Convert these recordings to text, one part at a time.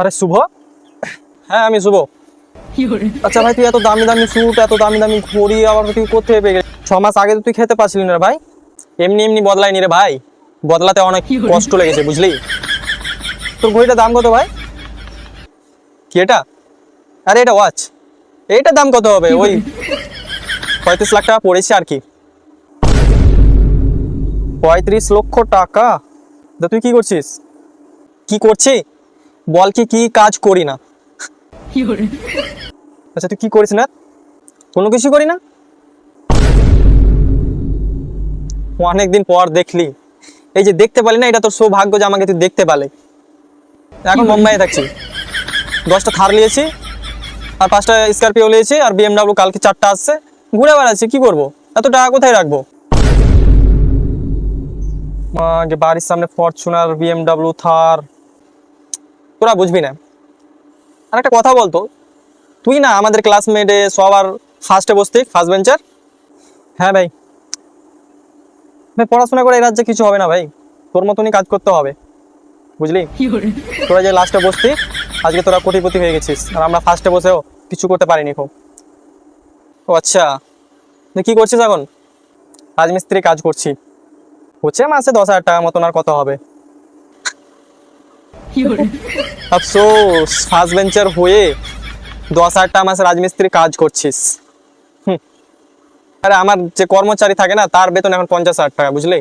আরে শুভ? হ্যাঁ আমি শুভ। আচ্ছা ভাই তুই এত দামি দামি স্যুট এত দামি দামি ঘড়ি আবার তুই কোথায় পেয়ে গেলি? ছ মাস আগে তো তুই খেতে পারছিলি না ভাই। এমনি এমনি বদলাইনি রে ভাই। বদলাতে অনেক কষ্ট লেগেছে বুঝলি? তোর ঘড়িটার দাম কত ভাই? কি এটা? আরে এটা ওয়াচ এইটার দাম কত হবে? ওই পঁয়ত্রিশ লাখ টাকা পড়েছে আর কি। পঁয়ত্রিশ লক্ষ টাকা। তা তুই কি করছিস? কি করছি? বল কি কি কাজ করি না। আচ্ছা তুই কি করিস না? কোনো কিছু করি না? অনেকদিন পর দেখলি। এই যে দেখতে পালি না, এটা তোর সৌভাগ্য যে আমাকে তুই দেখতে পালে। এখন মুম্বাইয়ে থাকছি। দশটা থার নিয়েছি, আর পাঁচটা স্করপিও নিয়েছি, আর বিএমডাব্লিউ কালকে চারটা আসছে। ঘুরে বেড়াচ্ছি, কি করব? এত টাকা কোথায় রাখব? আগে বাড়ির সামনে ফরচুনার, বিএমডাব্লিউ, থার। তোরা বুঝবি না। আর একটা কথা বলতো, তুই না আমাদের ক্লাসমেটে সবার ফার্স্টে বসতি ফার্স্ট বেঞ্চার হ্যাঁ ভাই। ভাই, পড়াশোনা করে এই রাজ্যে কিছু হবে না ভাই। তোর মতনই কাজ করতে হবে। বুঝলি? তোরা যে লাস্টে বসতি, আজকে তোরা কোটিপতি হয়ে গেছিস। আর আমরা ফার্স্টে বসেও কিছু করতে পারিনি খুব। ও আচ্ছা। কি করছিস এখন? রাজমিস্ত্রি কাজ করছি। হচ্ছে মাসে দশ হাজার টাকা মতন আর কত হবে? আফসোস ফার্স্ট বেঞ্চার হয়ে দশ হাজার টাকা মাসে রাজমিস্ত্রি কাজ করছিস। আরে আমার যে কর্মচারী থাকে না তার বেতন এখন পঞ্চাশ হাজার টাকা বুঝলি?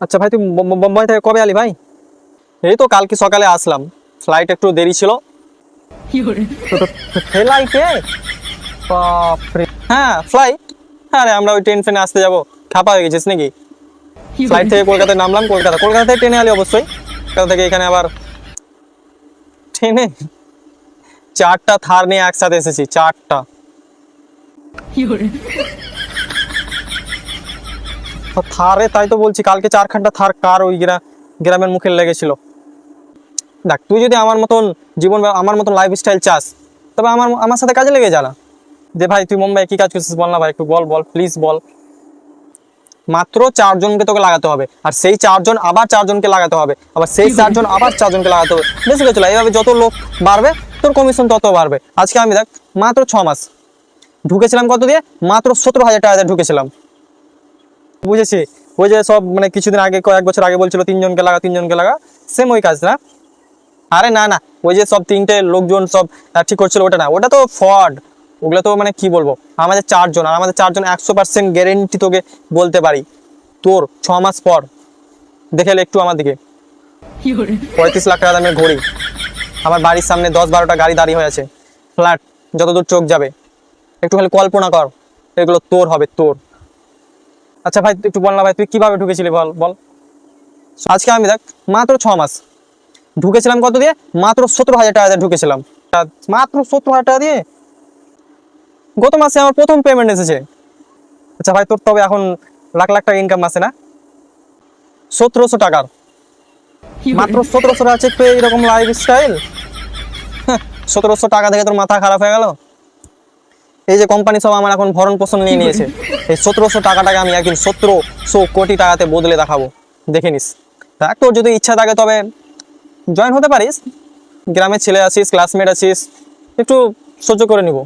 আচ্ছা ভাই তুই বোম্বাই থেকে কবে আলি ভাই? এই তো কালকে সকালে আসলাম। ফ্লাইট একটু দেরি ছিল। ফ্লাইটে বাপরে। হ্যাঁ ফ্লাইট আরে আমরা ওই ট্রেন ফ্রেনে আসতে যাব। খাপা হয়ে গেছিস নাকি? ফ্লাইট থেকে কলকাতায় নামলাম কলকাতা কলকাতা থেকে ট্রেনে আলি অবশ্যই। কলকাতা থেকে এখানে আবার ট্রেনে চারটা থার নিয়ে একসাথে এসেছি চারটা। থারে তাই তো বলছি কালকে চারখানটা থার কার ওই গ্রামের মুখে লেগেছিল। দেখ তুই যদি আমার মতন জীবন আমার মতন লাইফ স্টাইল চাস তবে আমার আমার সাথে কাজে লেগে যা যে ভাই তুই মুম্বাই কি কাজ করছিস বল না ভাই একটু বল বল প্লিজ বল। মাত্র চারজনকে তোকে লাগাতে হবে। আর সেই চারজন আবার চারজনকে লাগাতে হবে। আবার সেই চারজন আবার চারজনকে লাগাতে হবে। বেশি কিছু এইভাবে যত লোক বাড়বে, তোর কমিশন তত বাড়বে। আজকে আমি দেখ, মাত্র ছ মাস। ঢুকেছিলাম কত দিয়ে? মাত্র সতেরো হাজার টাকা ঢুকেছিলাম। বুঝেছি? ওই যে সব মানে কিছুদিন আগে, কয়েক বছর আগে বলছিল, তিনজনকে লাগা তিনজনকে লাগা। সেম ওই কাজ, না? আরে না না। ওই যে সব তিনটে লোকজন সব ঠিক করছিল, ওটা না। ওটা তো ফ্রড ওগুলো তো মানে কি বলব? আমাদের চারজন, আর আমাদের চারজন একশো পার্সেন্ট গ্যারেন্টি তোকে বলতে পারি। তোর ছ মাস পর। দেখে একটু আমার দিকে। পঁয়ত্রিশ লাখ টাকা দামের ঘড়ি। আমার বাড়ির সামনে দশ বারোটা গাড়ি দাঁড়িয়ে হয়ে আছে। ফ্ল্যাট, যতদূর চোখ যাবে। একটু খালি কল্পনা কর, এগুলো তোর হবে, তোর। আচ্ছা ভাই, একটু বল না ভাই, তুই কীভাবে ঢুকেছিলি বল বল। আজকে আমি দেখ, মাত্র ছ মাস। ঢুকেছিলাম কত দিয়ে? মাত্র সতেরো হাজার টাকা দিয়ে ঢুকেছিলাম মাত্র সত্তর হাজার টাকা দিয়ে গত মাসে আমার প্রথম পেমেন্ট এসেছে। আচ্ছা ভাই, তোর তবে এখন লাখ লাখ টাকা ইনকাম আছে না? সতেরোশো টাকার। মাত্র সতেরোশো টাকা চেক পেয়ে এরকম লাইফ স্টাইল সতেরোশো টাকা থেকে তোর মাথা খারাপ হয়ে গেল? এই যে কোম্পানি সব আমার এখন ভরণ পোষণ নিয়ে নিয়েছে। এই সতেরোশো টাকাটাকে আমি একদিন সতেরোশো কোটি টাকাতে বদলে দেখাবো। দেখে নিস। দেখ, তোর যদি ইচ্ছা থাকে তবে জয়েন হতে পারিস। গ্রামের ছেলে আছিস ক্লাসমেট আছিস, একটু সহ্য করে নিব।